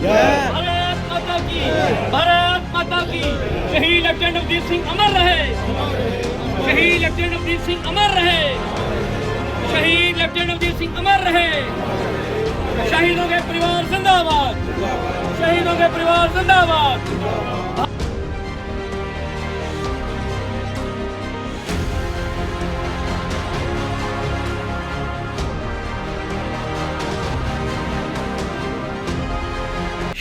भारत माता की भारत माता की शहीद लेफ्टिनेंट अवधीर सिंह अमर रहे शहीद लेफ्टिनेंट अवधीर सिंह अमर रहे शहीद लेफ्टिनेंट अवधीर सिंह अमर रहे शहीदों के परिवार जिंदाबाद शहीदों के परिवार जिंदाबाद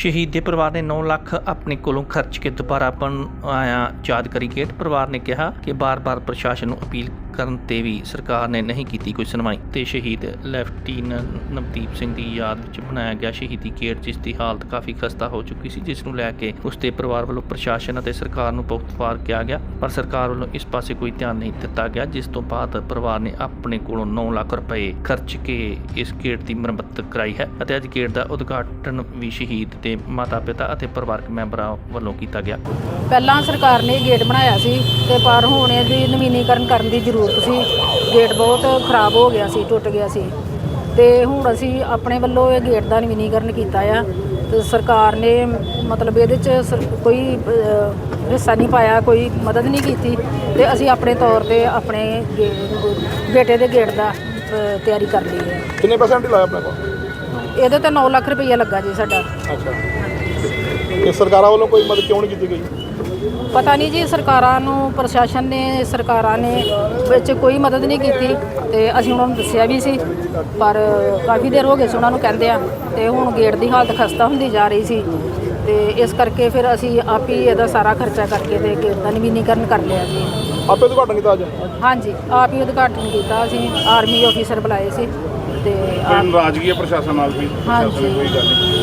ਸ਼ਹੀਦ ਦੇ ਪਰਿਵਾਰ ਨੇ 9 ਲੱਖ ਆਪਣੇ ਕੋਲੋਂ ਖਰਚ ਕੇ ਦੁਬਾਰਾ ਬਣ ਬਣਾਇਆ ਯਾਦਗਾਰੀ ਗੇਟ ਪਰਿਵਾਰ ਨੇ ਕਿਹਾ ਕਿ ਬਾਰ-ਬਾਰ ਪ੍ਰਸ਼ਾਸਨ ਨੂੰ ਅਪੀਲ ਕਰਨ ਤੇ ਵੀ ਸਰਕਾਰ ਨੇ ਨਹੀਂ ਕੀਤੀ ਕੋਈ ਸੁਣਵਾਈ। ਤੇ ਸ਼ਹੀਦ ਲੈਫਟੀਨੈਂਟ ਨਵਦੀਪ ਸਿੰਘ ਦੀ ਯਾਦ ਵਿੱਚ ਬਣਾਇਆ ਗਿਆ ਸ਼ਹੀਦੀ ਗੇਟ ਜਿਸ ਦੀ ਹਾਲਤ ਕਾਫੀ ਖਸਤਾ ਹੋ ਚੁੱਕੀ ਸੀ, ਜਿਸ ਨੂੰ ਲੈ ਕੇ ਉਸ ਦੇ ਪਰਿਵਾਰ ਵੱਲੋਂ ਪ੍ਰਸ਼ਾਸਨ ਅਤੇ ਸਰਕਾਰ ਨੂੰ ਬਹੁਤ ਵਾਰ ਕਿਹਾ ਗਿਆ। ਪਰ ਸਰਕਾਰ ਵੱਲੋਂ ਇਸ ਪਾਸੇ ਕੋਈ ਧਿਆਨ ਨਹੀਂ ਦਿੱਤਾ ਗਿਆ, ਜਿਸ ਤੋਂ ਬਾਅਦ ਪਰਿਵਾਰ ਨੇ ਆਪਣੇ ਕੋਲੋਂ 9 ਲੱਖ ਰੁਪਏ ਖਰਚ ਕੇ ਇਸ ਗੇਟ ਦੀ ਮੁਰੰਮਤ ਕਰਾਈ ਹੈ ਅਤੇ ਅੱਜ ਗੇਟ ਦਾ ਉਦਘਾਟਨ ਵੀ ਸ਼ਹੀਦ ਦੇ ਮਾਤਾ-ਪਿਤਾ ਅਤੇ ਪਰਿਵਾਰਕ ਮੈਂਬਰਾਂ ਵੱਲੋਂ ਕੀਤਾ ਗਿਆ। ਪਹਿਲਾਂ ਸਰਕਾਰ ਨੇ ਗੇਟ ਬਣਾਇਆ ਸੀ ਤੇ ਪਰ ਹੁਣ ਇਹਦੀ ਨਵੀਨੀਕਰਨ ਕਰਨ ਦੀ ਜ਼ਰੂਰਤ ਸੀ ਗੇਟ ਬਹੁਤ ਖਰਾਬ ਹੋ ਗਿਆ ਸੀ ਟੁੱਟ ਗਿਆ ਸੀ। ਤੇ ਹੁਣ ਅਸੀਂ ਆਪਣੇ ਵੱਲੋਂ ਇਹ ਗੇਟ ਦਾ ਨਵੀਨੀਕਰਨ ਕੀਤਾ ਆ ਤੇ ਸਰਕਾਰ ਨੇ ਮਤਲਬ ਇਹਦੇ ਚ ਕੋਈ ਹਿੱਸਾ ਨਹੀਂ ਪਾਇਆ ਕੋਈ ਮਦਦ ਨਹੀਂ ਕੀਤੀ ਤੇ ਅਸੀਂ ਆਪਣੇ ਤੌਰ ਤੇ ਆਪਣੇ ਬੇਟੇ ਦੇ ਗੇਟ ਦਾ ਤਿਆਰੀ ਕਰ ਲਈ ਹੈ। ਕਿੰਨੇ ਪਰਸੈਂਟ ਲਾਇਆ ਆਪਣੇ ਕੋਲ? ਇਹਦੇ ਤੇ 9 ਲੱਖ ਰੁਪਈਆ ਲੱਗਾ ਜੀ ਸਾਡਾ। ਅੱਛਾ। ਤੇ ਸਰਕਾਰਾਂ ਵੱਲੋਂ ਕੋਈ ਮਦਦ ਕਿਉਂ ਨਹੀਂ ਕੀਤੀ ਗਈ? ਪਤਾ ਨਹੀਂ ਜੀ ਸਰਕਾਰਾਂ ਨੂੰ ਪ੍ਰਸ਼ਾਸਨ ਨੇ ਸਰਕਾਰਾਂ ਨੇ ਵਿੱਚ ਕੋਈ ਮਦਦ ਨਹੀਂ ਕੀਤੀ ਤੇ ਅਸੀਂ ਉਹਨਾਂ ਨੂੰ ਦੱਸਿਆ ਵੀ ਸੀ ਪਰ ਕਾਫੀ ਦੇਰ ਹੋ ਗਈ ਸੀ ਉਹਨਾਂ ਨੂੰ ਕਹਿੰਦੇ ਆ ਤੇ ਹੁਣ ਗੇਟ ਦੀ ਹਾਲਤ ਖਸਤਾ ਹੁੰਦੀ ਜਾ ਰਹੀ ਸੀ ਤੇ ਇਸ ਕਰਕੇ ਫਿਰ ਅਸੀਂ ਆਪ ਹੀ ਇਹਦਾ ਸਾਰਾ ਖਰਚਾ ਕਰਕੇ ਤੇ ਗੇਟ ਦਾ ਨਵੀਨੀਕਰਨ ਕਰ ਲਿਆ ਜੀ। ਆਪੇ ਉਦਘਾਟਨ ਕੀਤਾ ਅੱਜ? ਹਾਂਜੀ ਆਪ ਹੀ ਉਦਘਾਟਨ ਕੀਤਾ ਅਸੀਂ ਆਰਮੀ ਆਫੀਸਰ ਬੁਲਾਏ ਸੀ ਤੇ ਆਪ ਨਾਰਾਜ਼ਗੀ ਪ੍ਰਸ਼ਾਸਨ ਨਾਲ ਵੀ ਹਾਂਜੀ। ਕੋਈ ਗੱਲ ਨਹੀਂ।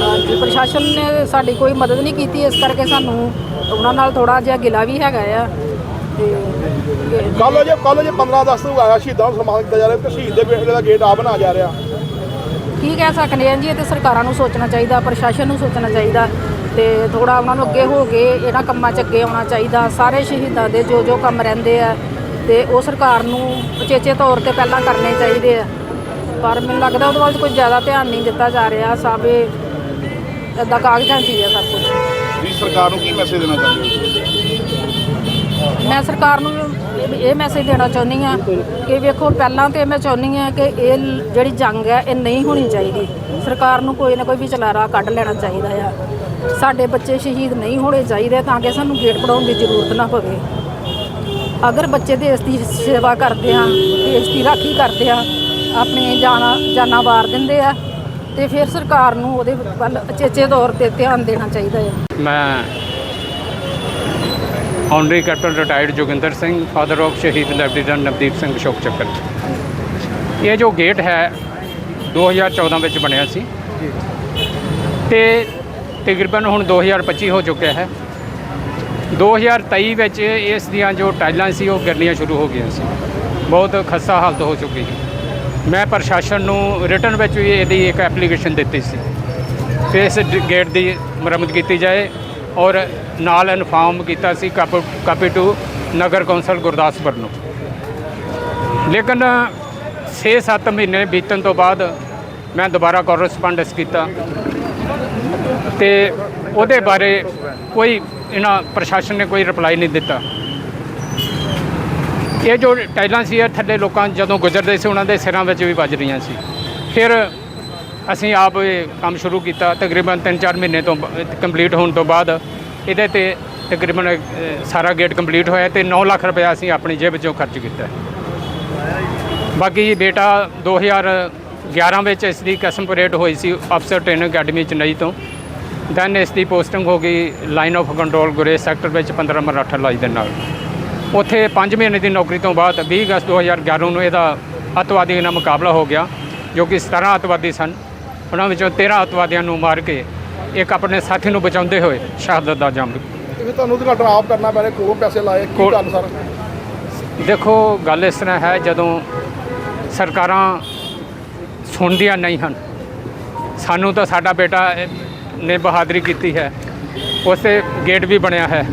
ਹਾਂਜੀ ਪ੍ਰਸ਼ਾਸਨ ਨੇ ਸਾਡੀ ਕੋਈ ਮਦਦ ਨਹੀਂ ਕੀਤੀ ਇਸ ਕਰਕੇ ਸਾਨੂੰ ਉਹਨਾਂ ਨਾਲ ਥੋੜਾ ਜਿਹਾ ਗਿਲਾ ਵੀ ਹੈਗਾ ਆ ਤੇ ਕੱਲ ਜੇ ਕੱਲ ਜੇ 15 ਅਗਸਤ ਨੂੰ ਆਇਆ ਸ਼ਹੀਦਾਂ ਨੂੰ ਸਨਮਾਨ ਕੀਤਾ ਜਾ ਰਿਹਾ ਤੇ ਸ਼ਹੀਦ ਦੇ ਬੇਟੇ ਦਾ ਗੇਟ ਆ ਬਣਾ ਜਾ ਰਿਹਾ। ਕੀ ਕਹਿ ਸਕਦੇ ਹਾਂ ਜੀ ਇਹ ਤੇ ਸਰਕਾਰਾਂ ਨੂੰ ਸੋਚਣਾ ਚਾਹੀਦਾ ਪ੍ਰਸ਼ਾਸਨ ਨੂੰ ਸੋਚਣਾ ਚਾਹੀਦਾ ਤੇ ਥੋੜਾ ਉਹਨਾਂ ਨੂੰ ਅੱਗੇ ਹੋ ਕੇ ਇਹਨਾਂ ਕੰਮਾਂ 'ਚ ਅੱਗੇ ਆਉਣਾ ਚਾਹੀਦਾ। ਸਾਰੇ ਸ਼ਹੀਦਾਂ ਦੇ ਜੋ ਜੋ ਕੰਮ ਰਹਿੰਦੇ ਆ ਤੇ ਉਹ ਸਰਕਾਰ ਨੂੰ ਉਚੇਚੇ ਤੌਰ ਤੇ ਪਹਿਲਾਂ ਕਰਨੇ ਚਾਹੀਦੇ ਆ। ਪਰ ਮੈਨੂੰ ਲੱਗਦਾ ਉਹਦੇ ਵੱਲ ਕੋਈ ਜ਼ਿਆਦਾ ਧਿਆਨ ਨਹੀਂ ਦਿੱਤਾ ਜਾ ਰਿਹਾ। ਸਭ ਇਹ ਏਦਾਂ ਕਾਗਜ਼ਾਂ 'ਚ ਹੀ ਆ ਸਭ ਕੁਝ ਵੀ ਸਰਕਾਰ ਨੂੰ ਕੀ ਮੈਸੇਜ ਦੇਣਾ ਚਾਹੁੰਦੇ ਮੈਂ ਸਰਕਾਰ ਨੂੰ ਇਹ- ਮੈਸੇਜ ਦੇਣਾ ਚਾਹੁੰਦੀ ਆ ਕਿ ਵੇਖੋ, ਪਹਿਲਾਂ ਤੇ ਮੈਂ ਚਾਹੁੰਦੀ ਆ ਕਿ ਇਹ ਜਿਹੜੀ ਜੰਗ ਹੈ, ਇਹ ਨਹੀਂ ਹੋਣੀ ਚਾਹੀਦੀ। ਸਰਕਾਰ ਨੂੰ ਕੋਈ ਨਾ ਕੋਈ ਵਿਚਲਾਰਾ ਕੱਢ ਲੈਣਾ ਚਾਹੀਦਾ ਆ। ਸਾਡੇ ਬੱਚੇ ਸ਼ਹੀਦ ਨਹੀਂ ਹੋਣੇ ਚਾਹੀਦੇ ਤਾਂ ਕਿ ਸਾਨੂੰ ਗੇਟ ਪੜਾਉਣ ਦੀ ਜ਼ਰੂਰਤ ਨਾ ਪਵੇ। ਅਗਰ ਬੱਚੇ ਦੇਸ਼ ਦੀ ਸੇਵਾ ਕਰਦੇ ਆ ਦੇਸ਼ ਦੀ ਰਾਖੀ ਕਰਦੇ ਆ, ਆਪਣੇ ਜਾਨਾਂ ਜਾਨਾਂ ਵਾਰ ਦਿੰਦੇ ਆ ਤੇ ਫਿਰ ਸਰਕਾਰ ਨੂੰ ਉਹਦੇ ਵੱਲ ਅਚੇਚੇ ਤੌਰ ਤੇ ਧਿਆਨ ਦੇਣਾ ਚਾਹੀਦਾ ਹੈ। ਮੈਂ honorary captain retired Joginder Singh father of ਸ਼ਹੀਦ ਲੈਫਟੀਨੈਂਟ ਨਵਦੀਪ ਸਿੰਘ ਅਸ਼ੋਕ ਚੱਕਰ। ਇਹ ਜੋ ਗੇਟ ਹੈ 2014 ਵਿੱਚ ਬਣਿਆ ਸੀ। ਤੇ ਤਕਰੀਬਨ ਹੁਣ 2025 ਹੋ ਚੁੱਕਿਆ ਹੈ। 2023 ਵਿੱਚ ਇਸ ਦੀਆਂ ਜੋ ਟਾਈਲਾਂ ਸੀ, ਉਹ ਗਿਰਨੀਆਂ ਸ਼ੁਰੂ ਹੋ ਗਈਆਂ ਸੀ। ਬਹੁਤ ਖਸਤਾ ਹਾਲਤ ਹੋ ਚੁੱਕੀ ਸੀ। ਮੈਂ ਪ੍ਰਸ਼ਾਸਨ ਨੂੰ ਰਿਟਰਨ ਵਿੱਚ ਵੀ ਇਹਦੀ ਇੱਕ ਐਪਲੀਕੇਸ਼ਨ ਦਿੱਤੀ ਸੀ। ਕਿ ਇਸ ਗੇਟ ਦੀ ਮੁਰੰਮਤ ਕੀਤੀ ਜਾਏ ਔਰ ਨਾਲ ਇਨਫਾਰਮ ਕੀਤਾ ਸੀ ਕਾਪ- ਕਾਪੀ ਟੂ ਨਗਰ ਕੌਂਸਲ ਗੁਰਦਾਸਪੁਰ ਨੂੰ। ਲੇਕਿਨ 6-7 ਮਹੀਨੇ ਬੀਤਣ ਤੋਂ ਬਾਅਦ ਮੈਂ ਦੁਬਾਰਾ ਕੋਰਸਪੋਂਡੈਂਸ ਕੀਤਾ ਤੇ ਉਹਦੇ ਬਾਰੇ ਕੋਈ ਇਹਨਾਂ ਪ੍ਰਸ਼ਾਸਨ ਨੇ ਕੋਈ ਰਿਪਲਾਈ ਨਹੀਂ ਦਿੱਤਾ। ਇਹ ਜੋ ਟਾਈਲਾਂ ਸੀ, ਇਹ ਥੱਲੇ ਲੋਕਾਂ ਜਦੋਂ ਗੁਜ਼ਰਦੇ ਸੀ, ਉਹਨਾਂ ਦੇ ਸਿਰਾਂ ਵਿੱਚ ਵੀ ਵੱਜ ਰਹੀਆਂ ਸੀ। ਫਿਰ ਅਸੀਂ ਆਪ ਇਹ ਕੰਮ ਸ਼ੁਰੂ ਕੀਤਾ। ਤਕਰੀਬਨ 3-4 ਮਹੀਨੇ ਤੋਂ ਕੰਪਲੀਟ ਹੋਣ ਤੋਂ ਬਾਅਦ ਇਹਦੇ ਤੇ ਤਕਰੀਬਨ ਸਾਰਾ ਗੇਟ ਕੰਪਲੀਟ ਹੋਇਆ ਤੇ 9 ਲੱਖ ਰੁਪਏ ਅਸੀਂ ਆਪਣੀ ਜੇਬ ਵਿੱਚੋਂ ਖਰਚ ਕੀਤਾ। ਬਾਕੀ ਬੇਟਾ 2011 ਵਿੱਚ ਇਸ ਦੀ ਕਸਮ ਪਰੇਡ ਹੋਈ ਸੀ ਅਫਸਰ ਟ੍ਰੇਨਿੰਗ ਅਕੈਡਮੀ ਚੇਨਈ ਤੋਂ। ਦੈਨ ਇਸ ਦੀ ਪੋਸਟਿੰਗ ਹੋ ਗਈ line of control Gurez sector ਵਿੱਚ 15 ਮਰਾਠਾ ਲਾਜ ਦੇ ਨਾਲ। ਉੱਥੇ 5 ਮਹੀਨੇ ਦੀ ਨੌਕਰੀ ਤੋਂ ਬਾਅਦ 20 ਅਗਸਤ 2011 ਨੂੰ ਇਹਦਾ ਅੱਤਵਾਦੀਆਂ ਨਾਲ ਮੁਕਾਬਲਾ ਹੋ ਗਿਆ ਜੋ ਕਿ 17 ਅੱਤਵਾਦੀ ਸਨ। ਉਹਨਾਂ ਵਿੱਚੋਂ 13 ਅੱਤਵਾਦੀਆਂ ਨੂੰ ਮਾਰ ਕੇ ਇੱਕ ਆਪਣੇ ਸਾਥੀ ਨੂੰ ਬਚਾਉਂਦੇ ਹੋਏ ਸ਼ਹਾਦਤ ਦਾ ਜੰਮ। ਫਿਰ ਤੁਹਾਨੂੰ ਉਦਘਾਟਨ ਆਪ ਕਰਨਾ ਪੈ ਰਿਹਾ? ਕੋਲੋਂ ਪੈਸੇ ਲਾਏ? ਕੀ ਗੱਲ ਸਰ? ਦੇਖੋ ਗੱਲ ਇਸ ਤਰ੍ਹਾਂ ਹੈ ਜਦੋਂ ਸਰਕਾਰਾਂ ਸੁਣਦੀਆਂ ਨਹੀਂ ਹਨ ਸਾਨੂੰ ਤਾਂ ਸਾਡਾ ਬੇਟਾ ਨੇ ਬਹਾਦਰੀ ਕੀਤੀ ਹੈ। ਉਸੇ ਗੇਟ ਵੀ ਬਣਿਆ ਹੈ।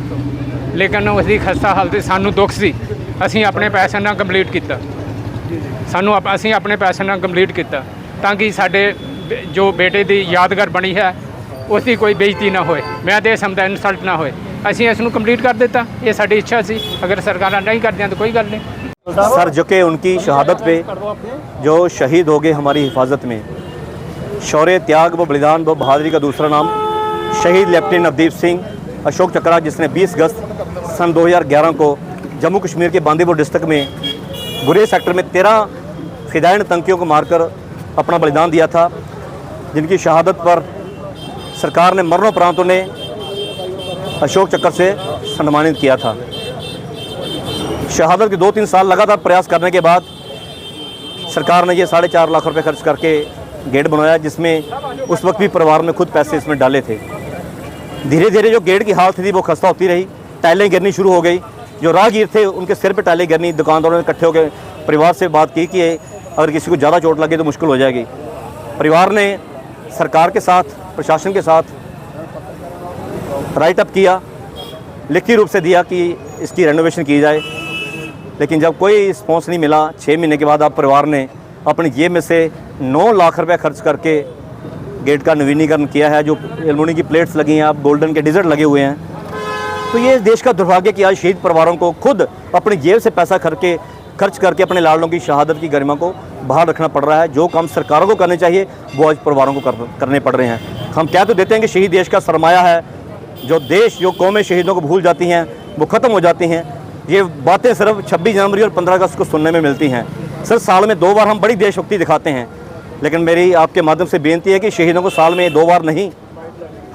ਲੇਕਿਨ ਉਸ ਦੀ ਖਸਤਾ ਹਾਲਤ ਸਾਨੂੰ ਦੁੱਖ ਸੀ ਅਸੀਂ ਆਪਣੇ ਪੈਸੇ ਨਾਲ ਕੰਪਲੀਟ ਕੀਤਾ ਸਾਨੂੰ ਆਪ- ਅਸੀਂ ਆਪਣੇ ਪੈਸੇ ਨਾਲ ਕੰਪਲੀਟ ਕੀਤਾ ਤਾਂ ਕਿ ਸਾਡੇ ਬ- ਜੋ ਬੇਟੇ ਦੀ ਯਾਦਗਾਰ ਬਣੀ ਹੈ ਉਸ ਦੀ ਕੋਈ ਬੇਇੱਜ਼ਤੀ ਨਾ ਹੋਏ ਮੈਂ ਤੇ ਸਮਝਦਾ ਇਨਸਲਟ ਨਾ ਹੋਏ ਅਸੀਂ ਇਸ ਨੂੰ ਕੰਪਲੀਟ ਕਰ ਦਿੱਤਾ ਇਹ ਸਾਡੀ ਇੱਛਾ ਸੀ ਅਗਰ ਸਰਕਾਰਾਂ ਨਹੀਂ ਕਰਦੀਆਂ ਤਾਂ ਕੋਈ ਗੱਲ ਨਹੀਂ सर जो कि उनकी शहादत पे जो शहीद हो गए हमारी हिफाजत में शौर्य त्याग व बलिदान व बहादुरी का दूसरा नाम शहीद लेफ्टिनेंट नवदीप सिंह अशोक चक्रा, जिसने 20 अगस्त सन 2011 को जम्मू कश्मीर के बांदीपुर डिस्ट्रिक्ट में गुरे सेक्टर में तेरह फिदायन तंकियों को मारकर अपना बलिदान दिया था, जिनकी शहादत पर सरकार ने मरणोपरांत उन्हें अशोक चक्र से सम्मानित किया था। शहादत के दो तीन साल लगातार प्रयास करने के बाद सरकार ने ये साढ़े चार लाख रुपए खर्च करके गेट बनवाया जिसमें उस वक्त भी परिवार ने खुद पैसे इसमें डाले थे। धीरे धीरे जो गेट की हालत थी, वो खस्ता होती रही। टाइलें गिरनी शुरू हो गई। जो राहगीर थे, उनके सिर पर टाइलें गिरनी, दुकानदारों ने इकट्ठे होकर परिवार से बात की कि अगर किसी को ज़्यादा चोट लगे तो मुश्किल हो जाएगी। परिवार ने सरकार के साथ, प्रशासन के साथ राइट अप किया लिखित रूप से दिया कि इसकी रेनोवेशन की जाए। लेकिन जब कोई रिस्पॉन्स नहीं मिला छः महीने के बाद अब परिवार ने अपनी जेब में से नौ लाख रुपए खर्च करके गेट का नवीनीकरण किया है जो एलमोनी की प्लेट्स लगी हैं आप गोल्डन के डिजर्ट लगे हुए हैं। तो ये देश का दुर्भाग्य कि आज शहीद परिवारों को खुद अपनी जेब से पैसा करके खर्च करके अपने लाडलों की शहादत की गरिमा को बाहर रखना पड़ रहा है। जो काम सरकारों को करने चाहिए वो आज परिवारों को कर, करने पड़ रहे हैं। हम कह तो देते हैं कि शहीद देश का सरमाया है जो देश जो कौमें शहीदों को भूल जाती हैं वो ख़त्म हो जाती हैं। ये बातें सिर्फ़ 26 जनवरी और 15 अगस्त को सुनने में मिलती हैं। सर साल में दो बार हम बड़ी देशभक्ति दिखाते हैं। लेकिन मेरी आपके माध्यम से बेनती है कि शहीदों को साल में दो बार नहीं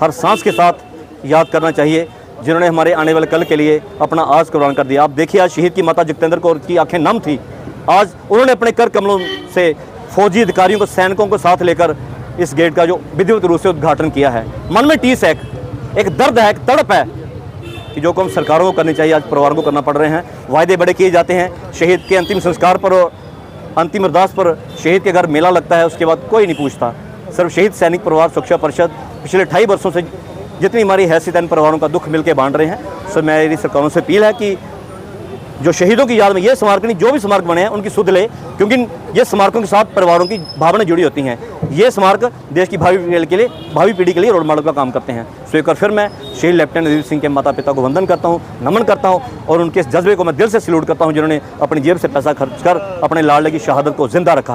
हर सांस के साथ याद करना चाहिए जिन्होंने हमारे आने वाले कल के लिए अपना आज कुर्बान कर दिया। आप देखिए आज शहीद की माता जगतेंद्र कौर की आँखें नम थी। आज उन्होंने अपने कर कमलों से फौजी अधिकारियों को सैनिकों को साथ लेकर इस गेट का जो विधिवत रूप से उद्घाटन किया है। मन में टीस है एक, दर्द है एक तड़प है कि जो काम सरकारों को करनी चाहिए आज परिवारों को करना पड़ रहे हैं। वायदे बड़े किए जाते हैं। शहीद के अंतिम संस्कार पर अंतिम अरदास पर शहीद के घर मेला लगता है, उसके बाद कोई नहीं पूछता। सिर्फ़ शहीद सैनिक परिवार, सुरक्षा परिषद, पिछले ढाई वर्षों से जितनी हमारी हैसियत परिवारों का दुख मिलकर बांट रहे हैं, सो मेरी सरकारों से अपील है कि जो शहीदों की याद में, ये स्मारक नहीं जो भी स्मारक बने हैं, उनकी सुध ले, क्योंकि ये स्मारकों के साथ परिवारों की भावनाएँ जुड़ी होती हैं। ये स्मारक देश की भावी पीढ़ी के लिए, भावी पीढ़ी के लिए रोल मॉडल का काम करते हैं। सो एक बार फिर मैं शहीद लेफ्टिनेंट नजीर सिंह के माता पिता को वंदन करता हूँ, नमन करता हूँ, और उनके इस जज्बे को मैं दिल से सल्यूट करता हूँ, जिन्होंने अपनी जेब से पैसा खर्च कर अपने लाडले की शहादत को ज़िंदा रखा